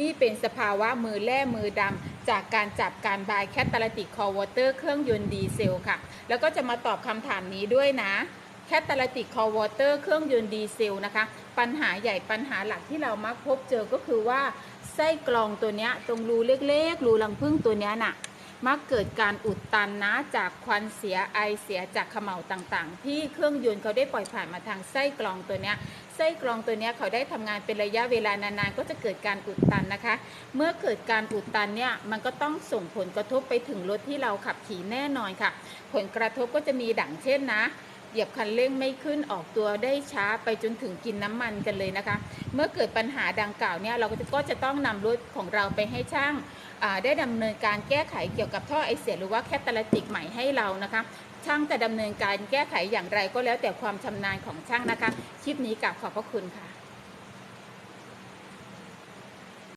นี่เป็นสภาวะมือแร่มือดำจากการจับการบายแคตตาลิติกคอวอเตอร์เครื่องยนต์ดีเซลค่ะ แล้วก็จะมาตอบคำถามนี้ด้วยนะแคตตาลิติกคอวอเตอร์เครื่องยนต์ดีเซลนะคะ ปัญหาใหญ่ปัญหาหลักที่เรามักพบเจอก็คือว่าไส้กรองตัวนี้ตรงรูเล็กๆ รูรังพึ่งตัวนี้น่ะ มักเกิดการอุดตันนะจากควันเสียไอเสียจากขม่าต่างๆ ที่เครื่องยนต์เขาได้ปล่อยผ่านมาทางไส้กรองตัวเนี้ยไส้กรองตัวเนี้ยเขาได้ทำงานเป็นระยะเวลานานๆ ก็จะเกิดการอุดตันนะคะ เมื่อเกิดการอุดตันเนี่ยมันก็ต้องส่งผลกระทบไปถึงรถที่เราขับขี่แน่นอนค่ะ ผลกระทบก็จะมีดังเช่นนะ เหยียบคันเร่งไม่ขึ้นออกตัวได้ช้าไปจนถึงกินน้ำมันกันเลยนะคะ เมื่อเกิดปัญหาดังกล่าวเนี่ยเราก็จะก็จะต้องนำรถของเราไปให้ช่างได้ดำเนินการแก้ไขเกี่ยวกับท่อไอเสียหรือว่าแคตตาลิติกใหม่ให้เรานะคะช่างจะดำเนินการแก้ไขอย่างไรก็แล้วแต่ความชำนาญของช่างนะคะ คลิปนี้กลับขอบพระคุณค่ะ